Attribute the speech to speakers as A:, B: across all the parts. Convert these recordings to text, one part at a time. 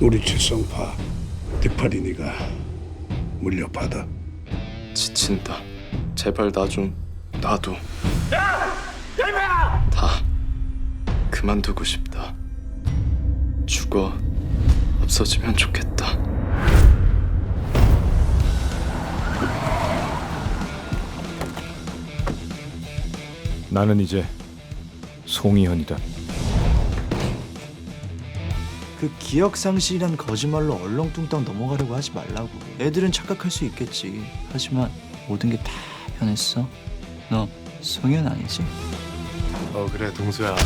A: 우리 칠성파 득팔이니가 물려받아.
B: 지친다. 제발 나좀 놔둬. 다 그만두고 싶다. 죽어 없어지면 좋겠다.
C: 나는 이제 송이현이다.
D: 그 기억 상실이란 거짓말로 얼렁뚱땅 넘어가려고 하지 말라고. 애들은 착각할 수 있겠지. 하지만 모든 게 다 변했어. 너 성현 아니지?
B: 어 그래 동수야.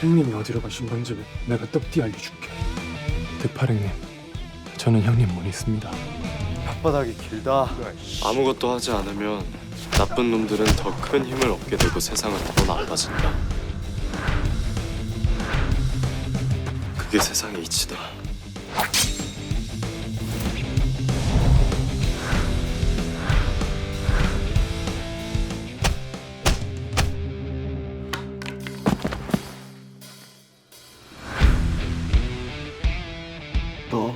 E: 형님이 어디로 가신 건지 내가 떡띠 알려줄게. 득팔형님, 저는 형님 못 있습니다.
B: 혓바닥이 길다. 아무것도 하지 않으면 나쁜 놈들은 더 큰 힘을 얻게 되고 세상은 더 나빠진다. 그게 세상의 이치다.
D: 너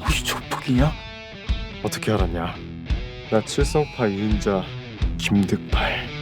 D: 혹시 조폭이냐?
B: 어떻게 알았냐? 나 칠성파 2인자 김득팔.